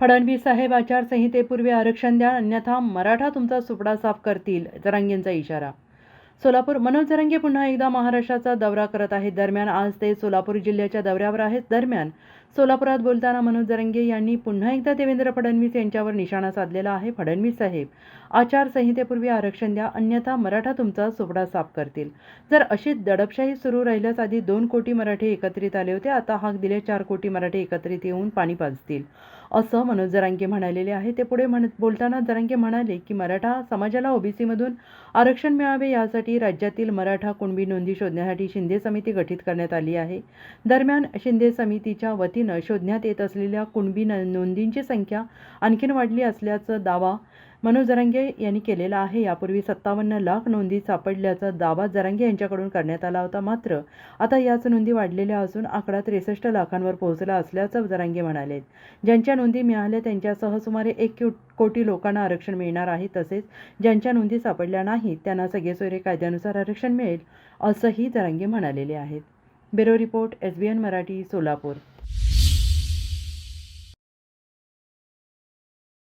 फडणवीस साहेब आचारसंहितेपूर्वी आरक्षण द्या अन्यथा मराठा तुमचा सुपडा साफ करतील जरांगेंचा इशारा. सोलापूर मनोज जरांगे पुन्हा एकदा महाराष्ट्राचा दौरा करत आहेत. दरम्यान आज ते सोलापूर जिल्ह्याच्या दौऱ्यावर आहेत. दरम्यान सोलापुरात बोलताना मनोज जरंगे यांनी पुन्हा एकदा देवेंद्र फडणवीस यांच्यावर निशाणा साधलेला आहे. फडणवीस साहेब आचारसंहितेपूर्वी आरक्षण द्या अन्यथा मराठा तुमचा सुपडा साफ करतील. जर अशी दडपशाही सुरू राहिल्यास आधी दोन कोटी मराठी एकत्रित आले होते आता हाक दिले चार कोटी मराठी एकत्रित येऊन पाणी पाजतील. असं मनोज जरांगे म्हणालेले आहे. ते पुढे म्हणत बोलताना जरांगे म्हणाले की मराठा समाजाला ओबीसीमधून आरक्षण मिळावे यासाठी राज्यातील मराठा कुणबी नोंदी शोधण्यासाठी शिंदे समिती गठीत करण्यात आली आहे. दरम्यान शिंदे समितीच्या वतीनं शोधण्यात येत असलेल्या कुणबी न- नोंदींची संख्या आणखीन वाढली असल्याचा दावा मनोज जरांगे यांनी केलेला आहे. यापूर्वी सत्तावन्न लाख नोंदी सापडल्याचा दावा जरांगे यांच्याकडून करण्यात आला होता. मात्र आता याच नोंदी वाढलेल्या असून आकडा त्रेसष्ट लाखांवर पोहोचला असल्याचं जरांगे म्हणाले ज्यांच्या नोंदी मिळाल्या त्यांच्यासह सुमारे एक कोटी लोकांना आरक्षण मिळणार आहे तसेच ज्यांच्या नोंदी सापडल्या नाहीत त्यांना सगळेसोयरे कायद्यानुसार आरक्षण मिळेल असंही जरांगे म्हणालेले आहेत. Bureau report S B N Marathi Solapur.